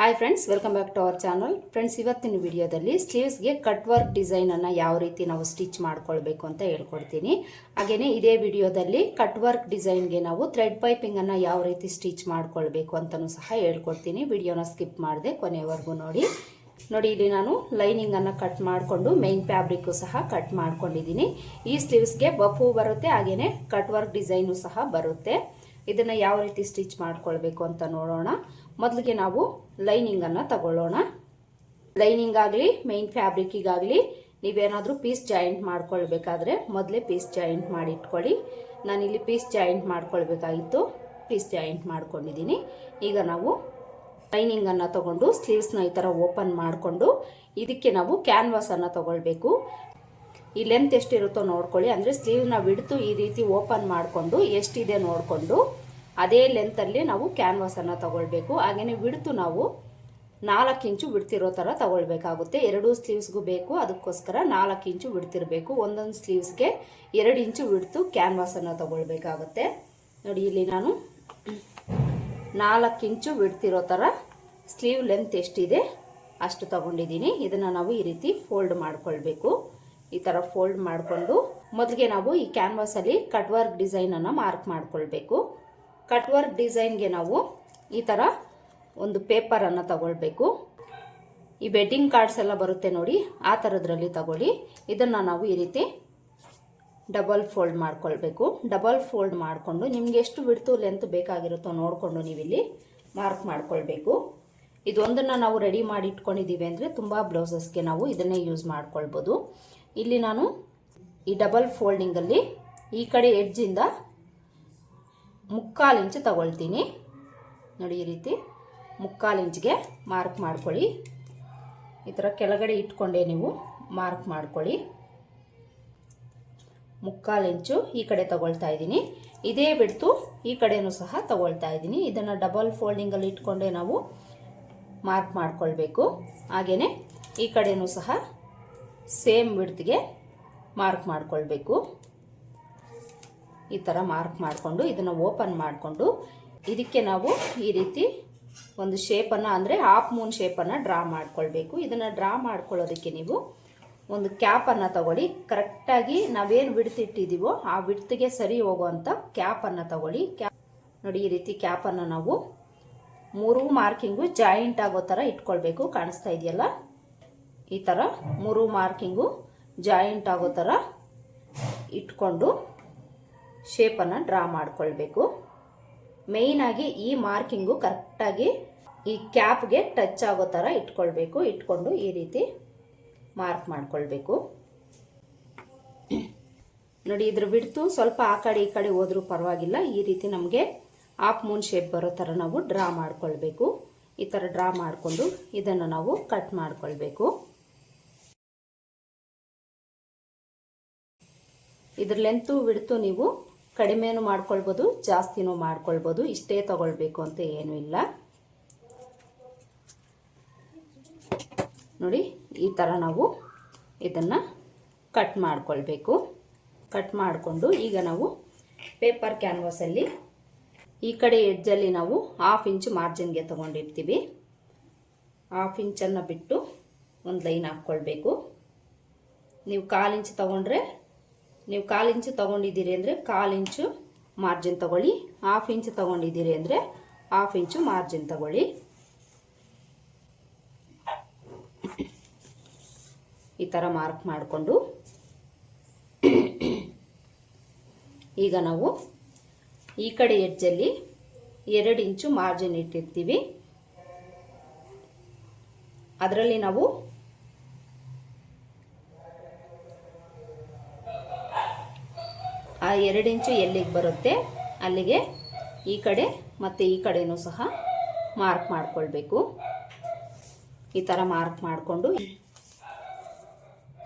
Hi friends welcome back to our channel friends ಇವತ್ತಿನ ವಿಡಿಯೋದಲ್ಲಿ ಸ್ಲೀವ್ಸ್ಗೆ cut work ಡಿಸೈನನ್ನು ಯಾವ ರೀತಿ ನಾವು ಸ್ಟಿಚ್ ಮಾಡ್ಕೊಳ್ಬೇಕು ಅಂತ ಹೇಳ್ಕೊಡ್ತೀನಿ. ಹಾಗೆಯೇ ಇದೇ ವಿಡಿಯೋದಲ್ಲಿ ಕಟ್ ವರ್ಕ್ ಡಿಸೈನ್ಗೆ ನಾವು ಥ್ರೆಡ್ ಪೈಪಿಂಗನ್ನು ಯಾವ ರೀತಿ ಸ್ಟಿಚ್ ಮಾಡ್ಕೊಳ್ಬೇಕು ಅಂತಲೂ ಸಹ ಹೇಳ್ಕೊಡ್ತೀನಿ. ವಿಡಿಯೋನ ಸ್ಕಿಪ್ ಮಾಡಿದೆ ಕೊನೆವರೆಗೂ ನೋಡಿ. ನೋಡಿ, ಇಲ್ಲಿ ನಾನು ಲೈನಿಂಗನ್ನು ಕಟ್ ಮಾಡಿಕೊಂಡು ಮೈನ್ ಫ್ಯಾಬ್ರಿಕ್ಕು ಸಹ ಕಟ್ ಮಾಡ್ಕೊಂಡಿದ್ದೀನಿ. ಈ ಸ್ಲೀವ್ಸ್ಗೆ ಬಫು ಬರುತ್ತೆ ಹಾಗೆಯೇ ಕಟ್ ವರ್ಕ್ ಡಿಸೈನು ಸಹ ಬರುತ್ತೆ. ಇದನ್ನು ಯಾವ ರೀತಿ ಸ್ಟಿಚ್ ಮಾಡ್ಕೊಳ್ಬೇಕು ಅಂತ ನೋಡೋಣ. ಮೊದಲಿಗೆ ನಾವು ಲೈನಿಂಗನ್ನು ತಗೊಳ್ಳೋಣ. ಲೈನಿಂಗ್ ಆಗಲಿ ಮೈನ್ ಫ್ಯಾಬ್ರಿಕ್ಕಿಗಾಗಲಿ ನೀವೇನಾದರೂ ಪೀಸ್ ಜಾಯಿಂಟ್ ಮಾಡ್ಕೊಳ್ಬೇಕಾದ್ರೆ ಮೊದಲೇ ಪೀಸ್ ಜಾಯಿಂಟ್ ಮಾಡಿ ಇಟ್ಕೊಳ್ಳಿ ನಾನಿಲ್ಲಿ ಪೀಸ್ ಜಾಯಿಂಟ್ ಮಾಡ್ಕೊಳ್ಬೇಕಾಗಿತ್ತು ಪೀಸ್ ಜಾಯಿಂಟ್ ಮಾಡ್ಕೊಂಡಿದ್ದೀನಿ. ಈಗ ನಾವು ಲೈನಿಂಗನ್ನು ತಗೊಂಡು ಸ್ಲೀವ್ಸ್ನ ಈ ಥರ ಓಪನ್ ಮಾಡಿಕೊಂಡು ಇದಕ್ಕೆ ನಾವು ಕ್ಯಾನ್ವಾಸನ್ನು ತಗೊಳ್ಬೇಕು. ಈ ಲೆಂತ್ ಎಷ್ಟಿರುತ್ತೋ ನೋಡ್ಕೊಳ್ಳಿ. ಅಂದರೆ ಸ್ಲೀವ್ನ ಬಿಡ್ತು ಈ ರೀತಿ ಓಪನ್ ಮಾಡಿಕೊಂಡು ಎಷ್ಟಿದೆ ನೋಡಿಕೊಂಡು ಅದೇ ಲೆಂತಲ್ಲಿ ನಾವು ಕ್ಯಾನ್ವಾಸನ್ನು ತಗೊಳ್ಬೇಕು. ಹಾಗೆಯೇ ಬಿಡ್ತು ನಾವು ನಾಲ್ಕು ಇಂಚು ಬಿಡ್ತಿರೋ ಥರ ತಗೊಳ್ಬೇಕಾಗುತ್ತೆ. ಎರಡೂ ಸ್ಲೀವ್ಸ್ಗೂ ಬೇಕು, ಅದಕ್ಕೋಸ್ಕರ ನಾಲ್ಕು ಇಂಚು ಬಿಡ್ತಿರಬೇಕು ಒಂದೊಂದು ಸ್ಲೀವ್ಸ್ಗೆ ಎರಡು ಇಂಚು ಬಿಡ್ತು ಕ್ಯಾನ್ವಾಸನ್ನು ತಗೊಳ್ಬೇಕಾಗುತ್ತೆ. ನೋಡಿ, ಇಲ್ಲಿ ನಾನು ನಾಲ್ಕು ಇಂಚು ಬಿಡ್ತಿರೋ ಥರ ಸ್ಲೀವ್ ಲೆಂತ್ ಎಷ್ಟಿದೆ ಅಷ್ಟು ತಗೊಂಡಿದ್ದೀನಿ. ಇದನ್ನು ನಾವು ಈ ರೀತಿ ಫೋಲ್ಡ್ ಮಾಡಿಕೊಳ್ಬೇಕು. ಈ ಥರ ಫೋಲ್ಡ್ ಮಾಡಿಕೊಂಡು ಮೊದಲಿಗೆ ನಾವು ಈ ಕ್ಯಾನ್ವಾಸಲ್ಲಿ ಕಟ್ ವರ್ಕ್ ಡಿಸೈನನ್ನು ಮಾರ್ಕ್ ಮಾಡ್ಕೊಳ್ಬೇಕು. ಕಟ್ ವರ್ಕ್ ಡಿಸೈನ್ಗೆ ನಾವು ಈ ಥರ ಒಂದು ಪೇಪರನ್ನು ತಗೊಳ್ಬೇಕು. ಈ ವೆಡ್ಡಿಂಗ್ ಕಾರ್ಡ್ಸ್ ಎಲ್ಲ ಬರುತ್ತೆ ನೋಡಿ, ಆ ಥರದ್ರಲ್ಲಿ ತಗೊಳ್ಳಿ. ಇದನ್ನು ನಾವು ಈ ರೀತಿ ಡಬಲ್ ಫೋಲ್ಡ್ ಮಾಡ್ಕೊಳ್ಬೇಕು. ಡಬಲ್ ಫೋಲ್ಡ್ ಮಾಡಿಕೊಂಡು ನಿಮ್ಗೆ ಎಷ್ಟು ಬಿಡ್ತು ಲೆಂತ್ ಬೇಕಾಗಿರುತ್ತೋ ನೋಡಿಕೊಂಡು ನೀವಿಲ್ಲಿ ಮಾರ್ಕ್ ಮಾಡ್ಕೊಳ್ಬೇಕು. ಇದೊಂದನ್ನು ನಾವು ರೆಡಿ ಮಾಡಿ ಇಟ್ಕೊಂಡಿದ್ದೀವಿ ಅಂದರೆ ತುಂಬ ಬ್ಲೌಸಸ್ಗೆ ನಾವು ಇದನ್ನೇ ಯೂಸ್ ಮಾಡ್ಕೊಳ್ಬೋದು. ಇಲ್ಲಿ ನಾನು ಈ ಡಬಲ್ ಫೋಲ್ಡಿಂಗಲ್ಲಿ ಈ ಕಡೆ ಎಡ್ಜಿಂದ ಮುಕ್ಕಾಲು ಇಂಚು ತಗೊಳ್ತೀನಿ. ನೋಡಿ ಈ ರೀತಿ ಮುಕ್ಕಾಲು ಇಂಚ್ಗೆ ಮಾರ್ಕ್ ಮಾಡ್ಕೊಳ್ಳಿ. ಈ ಥರ ಕೆಳಗಡೆ ಇಟ್ಕೊಂಡೆ ನೀವು ಮಾರ್ಕ್ ಮಾಡ್ಕೊಳ್ಳಿ. ಮುಕ್ಕಾಲು ಇಂಚು ಈ ಕಡೆ ತಗೊಳ್ತಾ ಇದ್ದೀನಿ. ಇದೇ ಬಿಡ್ತು ಈ ಕಡೆನೂ ಸಹ ತಗೊಳ್ತಾ ಇದ್ದೀನಿ. ಇದನ್ನು ಡಬಲ್ ಫೋಲ್ಡಿಂಗಲ್ಲಿ ಇಟ್ಕೊಂಡೆ ನಾವು ಮಾರ್ಕ್ ಮಾಡ್ಕೊಳ್ಬೇಕು. ಹಾಗೆಯೇ ಈ ಕಡೆನೂ ಸಹ ಸೇಮ್ ಬಿಡ್ತಿಗೆ ಮಾರ್ಕ್ ಮಾಡ್ಕೊಳ್ಬೇಕು. ಈ ಥರ ಮಾರ್ಕ್ ಮಾಡಿಕೊಂಡು ಇದನ್ನು ಓಪನ್ ಮಾಡಿಕೊಂಡು ಇದಕ್ಕೆ ನಾವು ಈ ರೀತಿ ಒಂದು ಶೇಪನ್ನು ಅಂದರೆ ಹಾಫ್ ಮೂನ್ ಶೇಪನ್ನು ಡ್ರಾ ಮಾಡ್ಕೊಳ್ಬೇಕು. ಇದನ್ನು ಡ್ರಾ ಮಾಡ್ಕೊಳ್ಳೋದಕ್ಕೆ ನೀವು ಒಂದು ಕ್ಯಾಪನ್ನು ತಗೊಳ್ಳಿ. ಕರೆಕ್ಟಾಗಿ ನಾವೇನು ಬಿಡ್ತಿಟ್ಟಿದ್ದೀವೋ ಆ ಬಿಡ್ತಿಗೆ ಸರಿ ಹೋಗುವಂಥ ಕ್ಯಾಪನ್ನು ತಗೊಳ್ಳಿ. ಕ್ಯಾಪ್ ನೋಡಿ ಈ ರೀತಿ ಕ್ಯಾಪನ್ನು ನಾವು ಮೂರು ಮಾರ್ಕಿಂಗು ಜಾಯಿಂಟ್ ಆಗೋ ಥರ ಇಟ್ಕೊಳ್ಬೇಕು. ಕಾಣಿಸ್ತಾ ಇದೆಯಲ್ಲ? ಈ ಥರ ಮೂರು ಮಾರ್ಕಿಂಗು ಜಾಯಿಂಟ್ ಆಗೋ ಥರ ಇಟ್ಕೊಂಡು ಶೇಪನ್ನು ಡ್ರಾ ಮಾಡ್ಕೊಳ್ಬೇಕು. ಮೇಯ್ನಾಗಿ ಈ ಮಾರ್ಕಿಂಗು ಕರೆಕ್ಟಾಗಿ ಈ ಕ್ಯಾಪ್ಗೆ ಟಚ್ ಆಗೋ ಥರ ಇಟ್ಕೊಳ್ಬೇಕು. ಇಟ್ಕೊಂಡು ಈ ರೀತಿ ಮಾರ್ಕ್ ಮಾಡಿಕೊಳ್ಬೇಕು. ನೋಡಿ, ಇದ್ರ ಬಿಡ್ತು ಸ್ವಲ್ಪ ಆ ಕಡೆ ಈ ಕಡೆ ಹೋದ್ರೂ ಪರವಾಗಿಲ್ಲ. ಈ ರೀತಿ ನಮಗೆ ಆಫ್ ಮೂನ್ ಶೇಪ್ ಬರೋ ಥರ ನಾವು ಡ್ರಾ ಮಾಡಿಕೊಳ್ಬೇಕು. ಈ ಥರ ಡ್ರಾ ಮಾಡಿಕೊಂಡು ಇದನ್ನು ನಾವು ಕಟ್ ಮಾಡಿಕೊಳ್ಬೇಕು. ಇದ್ರ ಲೆಂತು ಬಿಡ್ತು ನೀವು ಕಡಿಮೆನೂ ಮಾಡ್ಕೊಳ್ಬೋದು, ಜಾಸ್ತಿನೂ ಮಾಡ್ಕೊಳ್ಬೋದು. ಇಷ್ಟೇ ತಗೊಳ್ಬೇಕು ಅಂತ ಏನೂ ಇಲ್ಲ. ನೋಡಿ, ಈ ಥರ ನಾವು ಇದನ್ನು ಕಟ್ ಮಾಡ್ಕೊಳ್ಬೇಕು. ಕಟ್ ಮಾಡಿಕೊಂಡು ಈಗ ನಾವು ಪೇಪರ್ ಕ್ಯಾನ್ವಾಸಲ್ಲಿ ಈ ಕಡೆ ಎಡ್ಜಲ್ಲಿ ನಾವು ಹಾಫ್ ಇಂಚ್ ಮಾರ್ಜಿನ್ಗೆ ತೊಗೊಂಡಿರ್ತೀವಿ. ಹಾಫ್ ಇಂಚನ್ನು ಬಿಟ್ಟು ಒಂದು ಲೈನ್ ಹಾಕ್ಕೊಳ್ಬೇಕು. ನೀವು ಕಾಲು ಇಂಚ್ ತೊಗೊಂಡ್ರೆ ನೀವು ಕಾಲು ಇಂಚು ತೊಗೊಂಡಿದ್ದೀರಿ ಅಂದರೆ ಕಾಲು ಇಂಚು ಮಾರ್ಜಿನ್ ತೊಗೊಳ್ಳಿ. ಹಾಫ್ ಇಂಚ್ ತೊಗೊಂಡಿದ್ದೀರಿ ಅಂದರೆ ಹಾಫ್ ಇಂಚು ಮಾರ್ಜಿನ್ ತಗೊಳ್ಳಿ. ಈ ಥರ ಮಾರ್ಕ್ ಮಾಡಿಕೊಂಡು. ಈಗ ನಾವು ಈ ಕಡೆ ಎಡ್ಜಲ್ಲಿ ಎರಡು ಇಂಚು ಮಾರ್ಜಿನ್ ಇಟ್ಟಿರ್ತೀವಿ. ಅದರಲ್ಲಿ ನಾವು ಆ ಎರಡು ಇಂಚು ಎಲ್ಲಿಗೆ ಬರುತ್ತೆ, ಅಲ್ಲಿಗೆ ಈ ಕಡೆ ಮತ್ತು ಈ ಕಡೆಯೂ ಸಹ ಮಾರ್ಕ್ ಮಾಡಿಕೊಳ್ಬೇಕು. ಈ ಥರ ಮಾರ್ಕ್ ಮಾಡಿಕೊಂಡು